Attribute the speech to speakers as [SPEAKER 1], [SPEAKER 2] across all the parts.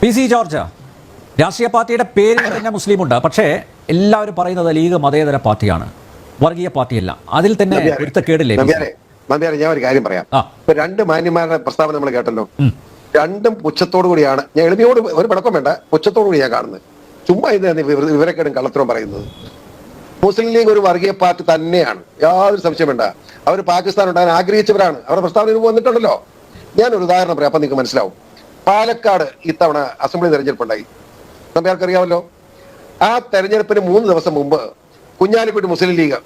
[SPEAKER 1] P C George രാഷ്ട്രീയ പാർട്ടിയുടെ പേരിൽ തന്നെ മുസ്ലിമുണ്ട് പക്ഷേ എല്ലാവരും പറയുന്നത് ലീഗ് മതേതര പാർട്ടിയാണ് വർഗീയ പാർട്ടിയല്ല അതിൽ തന്നെ കേടില്ലേ
[SPEAKER 2] നമ്പ്യാരെ ഞാൻ ഒരു കാര്യം പറയാം ഇപ്പൊ രണ്ട് മാന്യന്മാരുടെ പ്രസ്താവന നമ്മൾ കേട്ടല്ലോ രണ്ടും പുച്ഛത്തോടു കൂടിയാണ് ഞാൻ എളിമയോട് ഒരു പടക്കം വേണ്ട പുച്ഛത്തോടു കൂടി ഞാൻ കാണുന്നത് ചുമ്മാ ഇത് വിവരക്കേടും കള്ളത്തരവും പറയുന്നത് മുസ്ലിം ലീഗ് ഒരു വർഗീയ പാർട്ടി തന്നെയാണ് യാതൊരു സംശയം വേണ്ട അവർ പാകിസ്ഥാൻ ഉണ്ടാകാൻ ആഗ്രഹിച്ചവരാണ് അവരുടെ പ്രസ്താവന വന്നിട്ടുണ്ടല്ലോ ഞാൻ ഒരു ഉദാഹരണം പറയാം അപ്പൊ നിങ്ങൾക്ക് മനസ്സിലാവും പാലക്കാട് ഇത്തവണ അസംബ്ലി തെരഞ്ഞെടുപ്പുണ്ടായി അറിയാമല്ലോ ആ തെരഞ്ഞെടുപ്പിന് മൂന്ന് ദിവസം മുമ്പ് കുഞ്ഞാലിക്കുട്ടി മുസ്ലിം ലീഗ്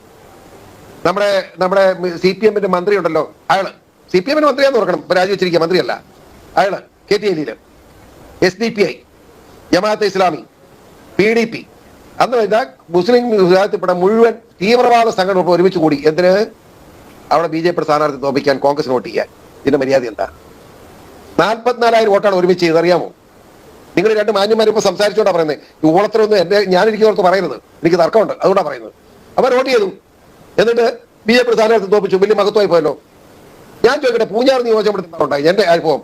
[SPEAKER 2] നമ്മുടെ നമ്മുടെ സി പി എമ്മിന്റെ മന്ത്രി ഉണ്ടല്ലോ അയാള് സി പി എമ്മിന്റെ മന്ത്രിയാന്ന് ഓർക്കണം ഇപ്പൊ രാജിവെച്ചിരിക്കുക മന്ത്രിയല്ല അയാള് കെ ടി എല്ലിയില് S D P I Jamaate Islami P D P അന്ന് ഇതാ മുസ്ലിം വിഭാഗത്തിൽപ്പെട്ട മുഴുവൻ തീവ്രവാദ സംഘടന ഒരുമിച്ച് കൂടി എന്തിന് അവിടെ ബി ജെ പി സ്ഥാനാർത്ഥി തോപ്പിക്കാൻ കോൺഗ്രസ് വോട്ട് ചെയ്യാൻ ഇതിന്റെ മര്യാദ എന്താ നാൽപ്പത്തിനാലായിരം വോട്ടാണ് ഒരുമിച്ച് ചെയ്തറിയാമോ നിങ്ങൾ രണ്ട് മാന്യന്മാർ ഇപ്പോൾ സംസാരിച്ചുകൊണ്ടാണ് പറയുന്നത് ഈ ഓളത്തിലൊന്നും എൻ്റെ ഞാനിരിക്കുന്നവർക്ക് പറയരുത് എനിക്ക് തർക്കമുണ്ട് അതുകൊണ്ടാണ് പറയുന്നത് അവർ വോട്ട് ചെയ്തു എന്നിട്ട് ബി ജെ പി സ്ഥാനാർത്ഥി തോപ്പിച്ചു വലിയ മഹത്വമായി പോയല്ലോ ഞാൻ ചോദിക്കട്ടെ പൂഞ്ഞാർ നിയോജകമണ്ഡലത്തിൽ എൻ്റെ അനുഭവം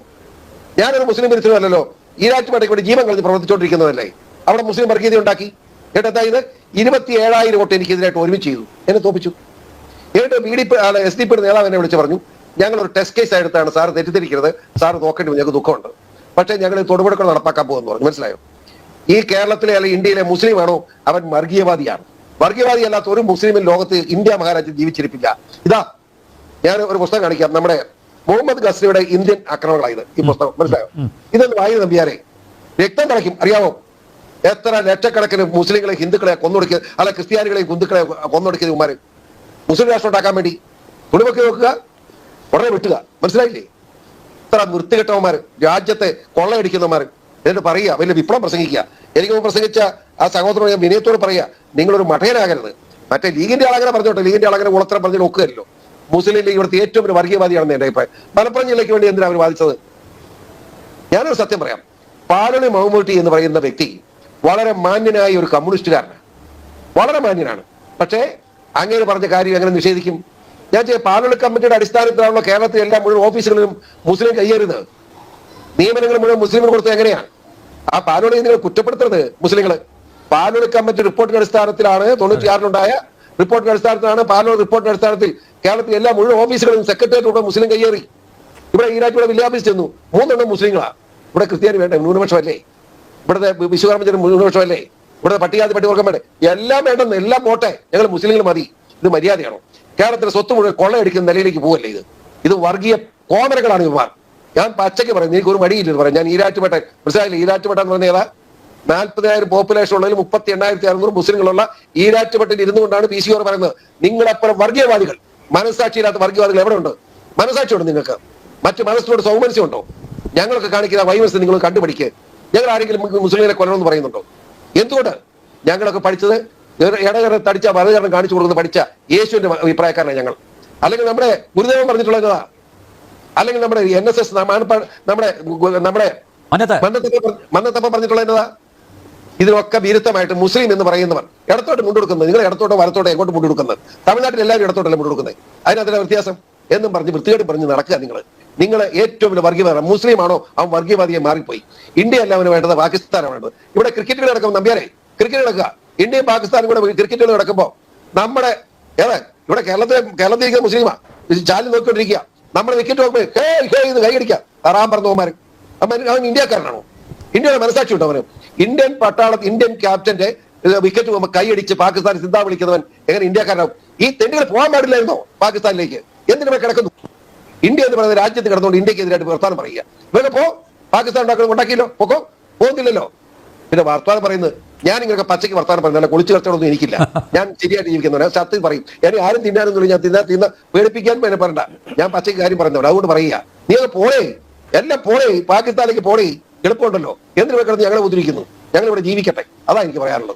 [SPEAKER 2] ഞാനൊരു മുസ്ലിം ബിരുദനല്ലോ ഈരാറ്റുപേട്ടയ്ക്ക് വേണ്ടി ജീവൻ കളഞ്ഞ് പ്രവർത്തിച്ചുകൊണ്ടിരിക്കുന്നതല്ലേ അവിടെ മുസ്ലിം വർഗീയത ഉണ്ടാക്കി എന്നിട്ട് അതായത് ഇരുപത്തി ഏഴായിരം വോട്ട് എനിക്കെതിരായിട്ട് ഒരുമിച്ച് ചെയ്തു എന്നെ തോപ്പിച്ചു എന്നിട്ട് ബി ഡി എസ് ഡി പിയുടെ നേതാവ് എന്നെ വിളിച്ച് പറഞ്ഞു ഞങ്ങൾ ഒരു ടെസ്റ്റ് കേസ് ആയിട്ടാണ് സാർ തെറ്റിദ്ധരിക്കരുത് സാർ നോക്കേണ്ടി ഞങ്ങൾക്ക് ദുഃഖമുണ്ട് പക്ഷേ ഞങ്ങൾ തൊടുപുഴക്കൾ നടപ്പാക്കാൻ പോകുന്നു പറഞ്ഞു മനസ്സിലായോ ഈ കേരളത്തിലെ അല്ലെങ്കിൽ ഇന്ത്യയിലെ മുസ്ലിമാണോ അവൻ വർഗീയവാദിയാണ് വർഗീയവാദി അല്ലാത്ത ഒരു മുസ്ലിമിൻ ലോകത്ത് ഇന്ത്യ മഹാരാജ്യം ജീവിച്ചിരിപ്പില്ല ഇതാ ഞാൻ ഒരു പുസ്തകം കാണിക്കാം നമ്മുടെ മുഹമ്മദ് ഗസ്രിയുടെ ഇന്ത്യൻ ആക്രമണങ്ങളായത് ഈ പുസ്തകം മനസ്സിലായോ ഇതൊന്ന് വായു നമ്പിയാരെ രക്തം കളയ്ക്കും അറിയാമോ എത്ര ലക്ഷക്കണക്കിന് മുസ്ലിങ്ങളെ ഹിന്ദുക്കളെ കൊന്നൊടുക്കിയത് അല്ല ക്രിസ്ത്യാനികളെയും ഹിന്ദുക്കളെ കൊന്നൊടുക്കിയത് ഉമാര് മുസ്ലിം രാഷ്ട്രം ഉണ്ടാക്കാൻ വേണ്ടി കുടുംബക്ക് നോക്കുക ഉടനെ വിട്ടുക മനസ്സിലായില്ലേ ഇത്ര വൃത്തികെട്ടവന്മാർ രാജ്യത്തെ കൊള്ളയടിക്കുന്നവന്മാർ എന്നിട്ട് പറയുക വലിയ വിപ്ലവം പ്രസംഗിക്കുക എനിക്ക് പ്രസംഗിച്ച ആ സഹോദരനോട് ഞാൻ വിനയത്തോട് പറയുക നിങ്ങളൊരു മഠയനാകരുത് മറ്റേ ലീഗിന്റെ ആളങ്ങനെ പറഞ്ഞോട്ടെ ലീഗിന്റെ ആളങ്ങനെ ഉളത്തരം പറഞ്ഞ് നോക്കുകയല്ലോ മുസ്ലിം ലീഗ് ഇവിടുത്തെ ഏറ്റവും ഒരു വർഗീയവാദിയാണെന്ന് എന്റെ അഭിപ്രായം മലപ്പുറം ജില്ലയ്ക്ക് വേണ്ടി എന്തിനാണ് അവർ വാദിച്ചത് ഞാനൊരു സത്യം പറയാം പാലളി മമ്മൂട്ടി എന്ന് പറയുന്ന വ്യക്തി വളരെ മാന്യനായ ഒരു കമ്മ്യൂണിസ്റ്റുകാരനാണ് വളരെ മാന്യനാണ് പക്ഷേ അങ്ങനെ പറഞ്ഞ കാര്യം എങ്ങനെ നിഷേധിക്കും ഞാൻ പാർലമെന്റ് കമ്മിറ്റിയുടെ അടിസ്ഥാനത്തിലാണല്ലോ കേരളത്തിൽ എല്ലാ മുഴുവൻ ഓഫീസുകളിലും മുസ്ലിം കയ്യേറിയത് നിയമനങ്ങൾ മുഴുവൻ മുസ്ലിം കൊടുത്തത് എങ്ങനെയാണ് ആ പാനോളി നിങ്ങൾ കുറ്റപ്പെടുത്തരുത് മുസ്ലിങ്ങൾ പാനോളി കമ്മിറ്റി റിപ്പോർട്ടിന്റെ അടിസ്ഥാനത്തിലാണ് തൊണ്ണൂറ്റിയാറിലുണ്ടായ റിപ്പോർട്ടിന്റെ അടിസ്ഥാനത്തിലാണ് പാനോളി റിപ്പോർട്ടിന്റെ അടിസ്ഥാനത്തിൽ കേരളത്തിൽ എല്ലാ മുഴുവൻ ഓഫീസുകളിലും സെക്രട്ടേറിയറ്റ് ഉള്ള മുസ്ലിം കയ്യേറി ഇവിടെ ഈരാറ്റിയുടെ വില്ലേജ് ചെന്നു മൂന്നെണ്ണം മുസ്ലിങ്ങളാ ഇവിടെ ക്രിസ്ത്യാനി വേണ്ട അല്ലേ ഇവിടുത്തെ വിശ്വകർമ്മ അല്ലേ ഇവിടുത്തെ പട്ടികാതി പട്ടികവർഗം വേണ്ടേ എല്ലാം വേണ്ടെന്ന് എല്ലാം പോട്ടെ ഞങ്ങൾ മുസ്ലിങ്ങൾ മതി ഇത് മര്യാദയാണോ കേരളത്തിലെ സ്വത്ത് മുഴുവൻ കൊള്ളയടിക്കുന്ന നിലയിലേക്ക് പോവല്ലേ ഇത് ഇത് വർഗീയ കോമരകളാണ് ഇവന്മാർ ഞാൻ പച്ചയ്ക്ക് പറയുന്നത് എനിക്ക് ഒരു മടിയില്ല പറയാം ഞാൻ ഈരാറ്റുപേട്ട മനസ്സിലായില്ല ഈരാറ്റുപേട്ട എന്ന് പറഞ്ഞ ഏതാ നാൽപ്പതിനായിരം പോപ്പുലേഷൻ ഉള്ളതിൽ മുപ്പത്തി എണ്ണായിരത്തി അറുന്നൂറ് മുസ്ലിങ്ങളുള്ള ഈരാറ്റുപേട്ടയിൽ ഇരുന്നുകൊണ്ടാണ് പി സി ഓർ പറയുന്നത് നിങ്ങളപ്പുറം വർഗീയവാദികൾ മനസ്സാക്ഷിയില്ലാത്ത വർഗീയവാദികൾ എവിടെ ഉണ്ട് മനസ്സാക്ഷിയുണ്ട് നിങ്ങൾക്ക് മറ്റു മനസ്സിനോട് സൗമനസ്യമുണ്ടോ ഞങ്ങളൊക്കെ കാണിക്കുന്ന വൈമസ് നിങ്ങൾ കണ്ടുപിടിക്കുക ഞങ്ങൾ ആരെങ്കിലും മുസ്ലിങ്ങളെ കൊല്ലണമെന്ന് പറയുന്നുണ്ടോ എന്തുകൊണ്ട് ഞങ്ങളൊക്കെ പഠിച്ചത് ഇടകറി തടിച്ച മതചരണം കാണിച്ചു കൊടുക്കുന്ന പഠിച്ച യേശുവിന്റെ അഭിപ്രായക്കാരനാണ് ഞങ്ങൾ അല്ലെങ്കിൽ നമ്മുടെ ഗുരുദേവൻ പറഞ്ഞിട്ടുള്ള കഥ അല്ലെങ്കിൽ നമ്മുടെ എൻ എസ് എസ് നമ്മുടെ നമ്മുടെ മന്നത്തപ്പ പറഞ്ഞിട്ടുള്ള എന്നതാ ഇതിനൊക്കെ വിരുദ്ധമായിട്ട് മുസ്ലിം എന്ന് പറയുന്നവർ ഇടത്തോട്ട് മുണ്ടുകൊടുക്കുന്നത് നിങ്ങൾ ഇടത്തോട്ടോ വരത്തോട്ടോ എങ്ങോട്ട് മുണ്ടുകൊടുക്കുന്നത് തമിഴ്നാട്ടിൽ എല്ലാവരും ഇടത്തോട്ടല്ലേ മുണ്ടെടുക്കുന്നത് അതിനകത്തിന്റെ വ്യത്യാസം എന്നും പറഞ്ഞ് വൃത്തികേട് പറഞ്ഞ് നടക്കുക നിങ്ങൾ നിങ്ങൾ ഏറ്റവും വലിയ വർഗീയവാദം മുസ്ലിമാണോ അവൻ വർഗീയവാദിയെ മാറിപ്പോയി അല്ല അവന് വേണ്ടത് പാകിസ്ഥാനാണ് വേണ്ടത് ഇവിടെ ക്രിക്കറ്റ് കളി നടക്കുമ്പോൾ നമ്പ്യാരെ ക്രിക്കറ്റ് നടക്കുക ഇന്ത്യയും പാകിസ്ഥാനും കൂടെ ക്രിക്കറ്റുകൾ നടക്കുമ്പോൾ നമ്മുടെ ഏതെ ഇവിടെ കേരളത്തിലെ കേരളത്തിൽ ഇരിക്കുന്ന മുസ്ലിമാ ചാലി നോക്കിക്കൊണ്ടിരിക്കുക നമ്മുടെ വിക്കറ്റ് നോക്കുമ്പോൾ ഹേ ഹേ ഇത് കൈയടിക്കാം തറാൻ അവൻ ഇന്ത്യക്കാരനാണോ ഇന്ത്യയുടെ മനസ്സാക്ഷി ഉണ്ടോ അവന് ഇന്ത്യൻ പട്ടാള ഇന്ത്യൻ ക്യാപ്റ്റന്റെ വിക്കറ്റ് കൈയടിച്ച് പാകിസ്ഥാൻ സിദ്ധാ വിളിക്കുന്നവൻ എങ്ങനെ ഇന്ത്യക്കാരനാവും ഈ തെണ്ടികൾ പോകാൻ പാടില്ലായിരുന്നോ പാകിസ്ഥാനിലേക്ക് എന്തിനാ കിടക്കുന്നു ഇന്ത്യ എന്ന് പറയുന്ന രാജ്യത്ത് കിടന്നുകൊണ്ട് ഇന്ത്യക്ക് എതിരായിട്ട് വർത്താനം പറയുക ഇവരെ പോ പാകിസ്ഥാൻ ഉണ്ടാക്കണം ഉണ്ടാക്കിയില്ലോ പൊക്കോ പോകുന്നില്ലല്ലോ പിന്നെ വർത്താനം പറയുന്നത് ഞാൻ ഇങ്ങനെ പച്ചയ്ക്ക് വർത്താനം പറഞ്ഞാൽ കുളിച്ചു കച്ചവടമൊന്നും എനിക്കില്ല ഞാൻ ശരിയായിട്ട് ജീവിക്കുന്നവരെ സത്യം പറയും ഞാൻ ആരും തിന്നാനൊന്നുമില്ല ഞാൻ തിന്നാ തിന്ന പേടിപ്പിക്കാൻ എന്നെ പറയണ്ട ഞാൻ പച്ചയ്ക്ക് കാര്യം പറയുന്നവരാണ് അതുകൊണ്ട് പറയുക നീ അത് പോളേ എല്ലാം പോളേ പാകിസ്ഥാനിലേക്ക് പോളേ എളുപ്പമുണ്ടല്ലോ എന്തിനു വെക്കണം ഞങ്ങളെ ഉദ്ധരിക്കുന്നു ഞങ്ങൾ ഇവിടെ ജീവിക്കട്ടെ അതാണ് എനിക്ക് പറയാനുള്ളത്